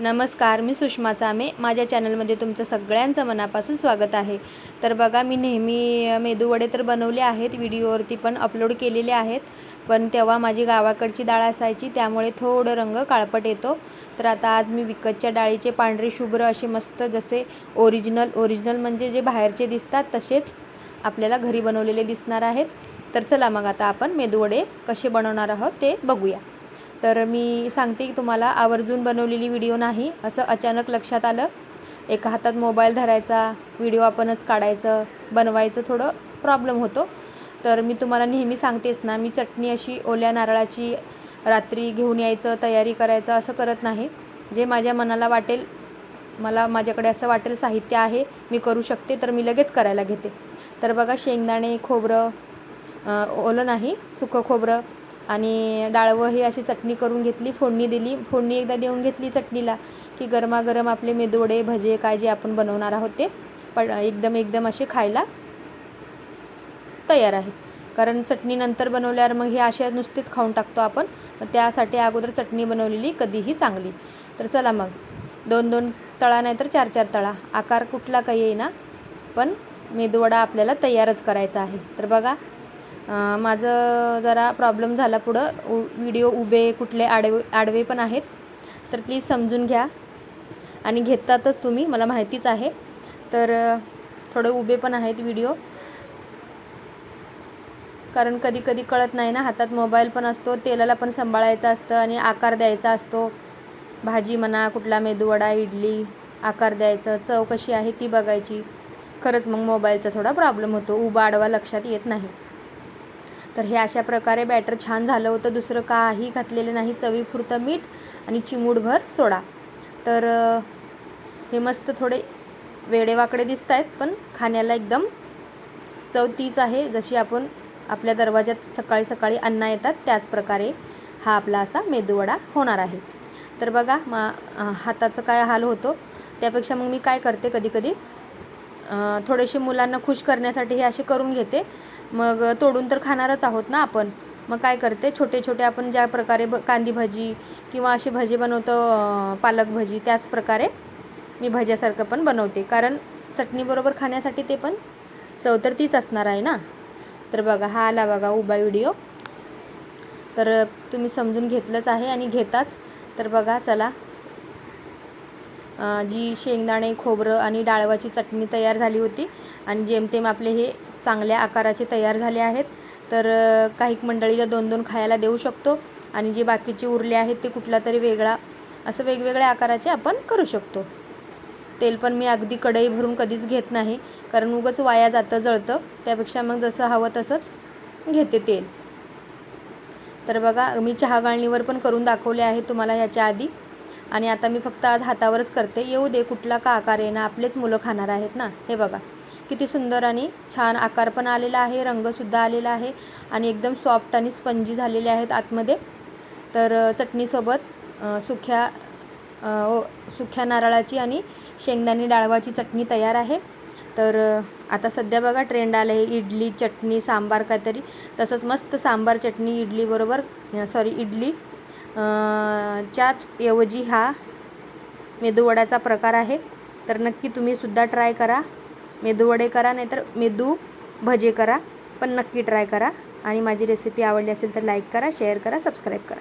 नमस्कार मी सुषमा चामे. माझ्या चॅनलमध्ये तुमचं सगळ्यांचं मनापासून स्वागत आहे. तर बघा मी नेहमी मेदूवडे तर बनवले आहेत व्हिडिओवरती पण अपलोड केलेले आहेत. पण तेव्हा माझी गावाकडची डाळ असायची त्यामुळे थोडं रंग काळपट येतो. तर आता आज मी विकतच्या डाळीचे पांढरे शुभ्र असे मस्त जसे ओरिजिनल ओरिजिनल म्हणजे जे बाहेरचे दिसतात तसेच आपल्याला घरी बनवलेले दिसणार आहेत. तर चला मग आता आपण मेदूवडे कसे बनवणार आहोत ते बघूया. तर मी सांगते की तुम्हाला आवर्जून बनवलेली व्हिडिओ नाही असं अचानक लक्षात आलं. एका हातात मोबाईल धरायचा व्हिडिओ आपणच काढायचं बनवायचं थोडं प्रॉब्लेम होतो. तर मी तुम्हाला नेहमी सांगतेच ना मी चटणी अशी ओल्या नारळाची रात्री घेऊन यायचं तयारी करायचं असं करत नाही. जे माझ्या मनाला वाटेल मला माझ्याकडे असं वाटेल साहित्य आहे मी करू शकते तर मी लगेच करायला घेते. तर बघा शेंगदाणे खोबरं ओलं नाही सुकं खोबरं आणि डाळवं ही अशी चटणी करून घेतली फोडणी दिली. फोडणी एकदा देऊन घेतली चटणीला की गरमागरम आपले मेदोडे भजे काय जे आपण बनवणार आहोत ते. पण एकदम एकदम असे खायला तयार आहे. कारण चटणी नंतर बनवल्यावर मग हे अशा नुसतेच खाऊन टाकतो आपण. त्यासाठी अगोदर चटणी बनवलेली कधीही चांगली. तर चला मग. दोन दोन तळा नाही तर चार चार तळा. आकार कुठला काही येईना. पण मेदूवडा आपल्याला तयारच करायचा आहे. तर बघा माझं जरा प्रॉब्लेम झाला पुढं. उ व्हिडिओ उभे कुठले आडवे आडवे पण आहेत. तर प्लीज समजून घ्या. आणि घेतातच तुम्ही मला माहितीच आहे. तर थोडे उभे पण आहेत व्हिडिओ कारण कधी कधी कळत नाही ना हातात मोबाईल पण असतो तेलाला पण सांभाळायचं असतं आणि आकार द्यायचा असतो. भाजी म्हणा कुठला मेदूवडा इडली आकार द्यायचं चव कशी आहे ती बघायची. खरंच मग मोबाईलचा थोडा प्रॉब्लेम होतो. उभा आडवा लक्षात येत नाही. तर हे अशा प्रकारे बॅटर छान झालं होतं. दुसरं काही घातलेलं नाही. चवीपुरतं मीठ आणि चिमूटभर सोडा. तर हे मस्त थोडे वेडेवाकडे दिसत आहेत पण खाण्याला एकदम चव तीच आहे. जशी आपण आपल्या दरवाज्यात सकाळी सकाळी अन्ना येतात त्याच प्रकारे हा आपला असा मेदूवडा होणार आहे. तर बघा मा हाताचं काय हाल होतो. त्यापेक्षा मग मी काय करते कधीकधी थोडेसे मुलांना खुश करण्यासाठी हे असे करून घेते. मग तोडून तर खाणारच आहोत ना आपण. मग काय करते छोटे छोटे आपण ज्या प्रकारे ब कांदी भजी किंवा अशी भजी बनवतो पालक भजी त्याच प्रकारे मी भज्यासारखं पण बनवते. कारण चटणीबरोबर खाण्यासाठी ते पण चव तर तीच असणार आहे ना. तर बघा हा आला बघा उभा व्हिडिओ. तर तुम्ही समजून घेतलंच आहे आणि घेताच. तर बघा चला. जी शेंगदाणे खोबरं आणि डाळवाची चटणी तयार झाली होती. आणि जेमतेम आपले हे चांगल्या आकाराचे तयार झाले आहेत. तर काही मंडळीला दोन दोन खायला देऊ शकतो आणि जे बाकीचे उरले आहेत ते कुठला तरी वेगळा असं वेगवेगळ्या आकाराचे आपण करू शकतो. तेल पण मी अगदी कढई भरून कधीच घेत नाही कारण उगंच वाया जातं जळतं. त्यापेक्षा मग जसं हवं तसंच घेते तेल. तर बघा मी चहा गाळणीवर पण करून दाखवले आहे तुम्हाला ह्याच्या आधी. आणि आता मी फक्त आज हातावरच करते. येऊ दे कुठला का आकार आहे ना आपलेच मुलं खाणार आहेत ना. हे बघा. किती सुंदर आणि छान आकार पण आलेला आहे रंगसुद्धा आलेला आहे आणि एकदम सॉफ्ट आणि स्पंजी झालेले आहेत आतमध्ये. तर चटणीसोबत सुख्या ओ- सुख्या नारळाची आणि शेंगदाणे डाळवाची चटणी तयार आहे. तर आता सध्या बघा ट्रेंड आलं आहे इडली चटणी सांबार काहीतरी. तसंच मस्त सांबार चटणी इडलीबरोबर सॉरी इडली. च्याच ऐवजी हा मेदूवड्याचा प्रकार आहे. तर नक्की तुम्ही सुद्धा ट्राय करा. मेदूवडे करा नाहीतर मेदू भजे करा पण नक्की ट्राय करा. आणि माझी रेसिपी आवडली असेल तर लाईक करा शेअर करा सबस्क्राईब करा.